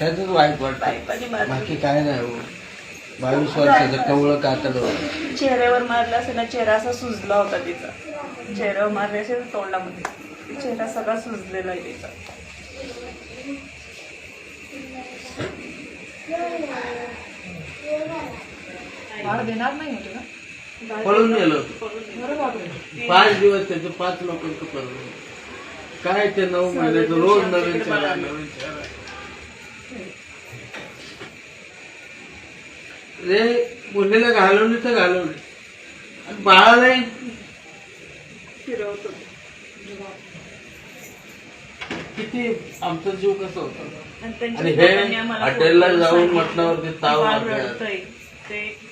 त्याच वाईट वाटतं. बाकी काय नाही हो. बावीस वर्षाचं कवळं कातड होतं. चेहऱ्यावर मारला असेल ना चेहरा असा सुजला होता तिचा. चेहऱ्यावर मारले असेल तोंडामध्ये. चेहरा सगळा सुजलेला आहे तिचा. बाळ देणार नाही होते ना? पळून गेलो. होतो. बरं बापरे. पाच दिवस त्याचे पाच लोकांचं पळून काय ते नऊ महिन्याचं रोज नवीन चेहरा नवीन चेहरा. रे मुलीला घालवली तर घालवली. आणि बाळालाही फिरवतो. किती? आमचा जीव कसा होता? आणि हे हॉटेलला जाऊन. म्हटल्यावरती ताव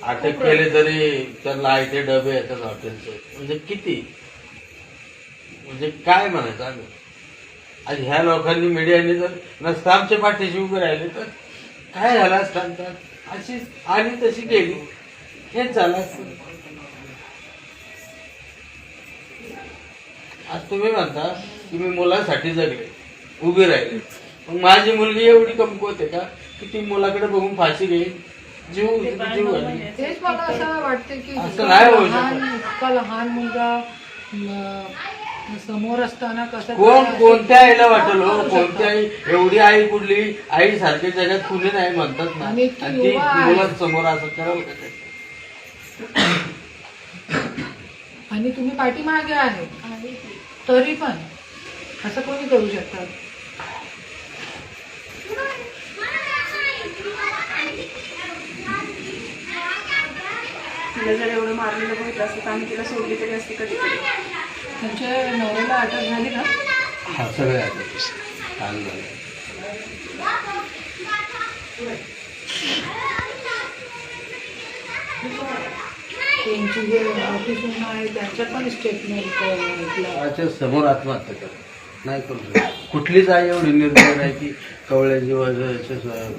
अटक केले तरी त्याला आयते डबे येतात हॉटेलचे. म्हणजे किती? म्हणजे काय म्हणायचं आम्ही? आणि ह्या लोकांनी मीडियाने जर नसतं आमच्या पाठीशी उभे राहिले तर काय झालं असतं तर अशी आली तशी गेली. हेच झालं असतं. आज तुम्ही म्हणता की मी मुलासाठी जगले उभी राहिले. मग माझी मुलगी एवढी कमकुवत आहे का की ती मुलाकडे बघून फाशी घेईल? जीव जीव तेच मला असं वाटते की असं इतका नाही होऊ लहान शकत. इतका लहान मुलगा समोर असताना कसं कोण कोणत्या आईला वाटेल हो? कोणत्या आई? एवढी आई कुठली? आई सारख्या जगात कुणी नाही म्हणतात ना. आणि आणि ती युवा आहे. मुलांसमोर असं कराल का ते? आणि तुम्ही पाठीमागे आहे. तरी पण असं कोणी करू शकतात तिला जर एवढं मारलेलं बघितलं असतं तर आम्ही तिला सोडली तरी असती कधी कधी त्यांच्या नवऱ्याला अटक झाली ना? हा सगळे झालं. त्यांची जे आहे त्यांच्यात पण स्टेटमेंट त्याच्यासमोर आत्महत्या कर. नाही करू. कुठलीच आई एवढी निर्णय नाही की कवळ्या जीवाचं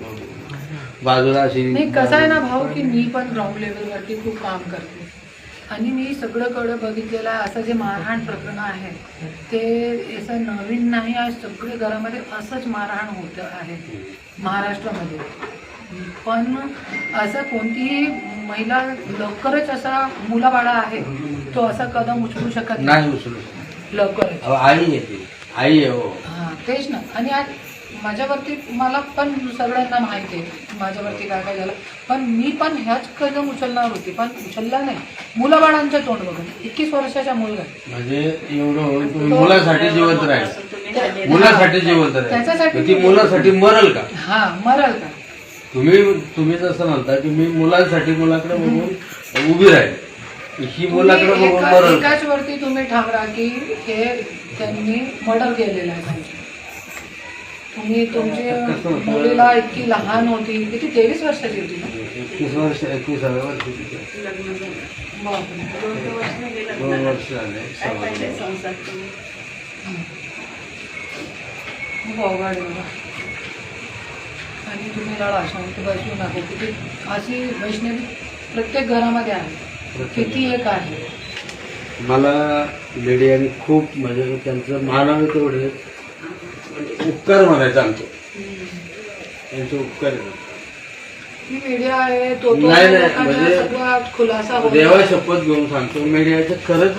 बाजूला अशी नाही कसं आहे ना भाऊ की मी पण ग्राउंड लेवलवरती खूप काम करते. आणि मी सगळंकडं बघितलेलं आहे असं जे मारहाण प्रकरण आहे ते असं नवीन नाही आहे सगळे घरामध्ये असंच मारहाण होतं आहे महाराष्ट्रामध्ये. पण असं कोणतीही महिला लवकरच असा मुलाबाळा आहे तो असा कदम उचलू शकत नाही. उचलू. लवकरच. अहो, आई येते आई आहे हो. हा तेच ना. आणि आज माझ्यावरती मला पण सगळ्यांना माहिती आहे. माझ्यावरती काय काय झालं. पण मी पण ह्याच कदम उचलणार होती. पण उचलला नाही. मुलाबाळांचं तोंड बघून. एकवीस वर्षाचा मुलगा. म्हणजे एवढं मुलासाठी जिवंत राहील. मुलासाठी जिवंत त्याच्यासाठी ती मुलासाठी मरल का? हा मरल का? तुम्ही तुम्ही जसं म्हणता की मी मुलांसाठी मुलाकडे बघून उभी राहील. ही मुलाकडे बघून मरल एकाच वरती तुम्ही ठाम राहा की हे त्यांनी मर्डर केलेलं आहे. तुम्ही तुमची? मुलीला इतकी लहान होती. किती? तेवीस वर्षाची होती ना? एकवीस वर्ष एकविसाव्या वर्षी. दोन वर्ष झाले खूप अवघड आहे बाबा. आणि तुम्ही लढा शांत बसू नका किती? अशी वैष्णवी प्रत्येक घरामध्ये आहे. किती एक आहे? मला मीडियाने खूप म्हणजे त्यांचं मानावे तेवढे उपकार म्हणायचं आमचे त्यांचे उपकार मीडिया आहे तो तो नाही, म्हणजे खुलासा देवा. शपथ घेऊन सांगतो मीडियाचे खरंच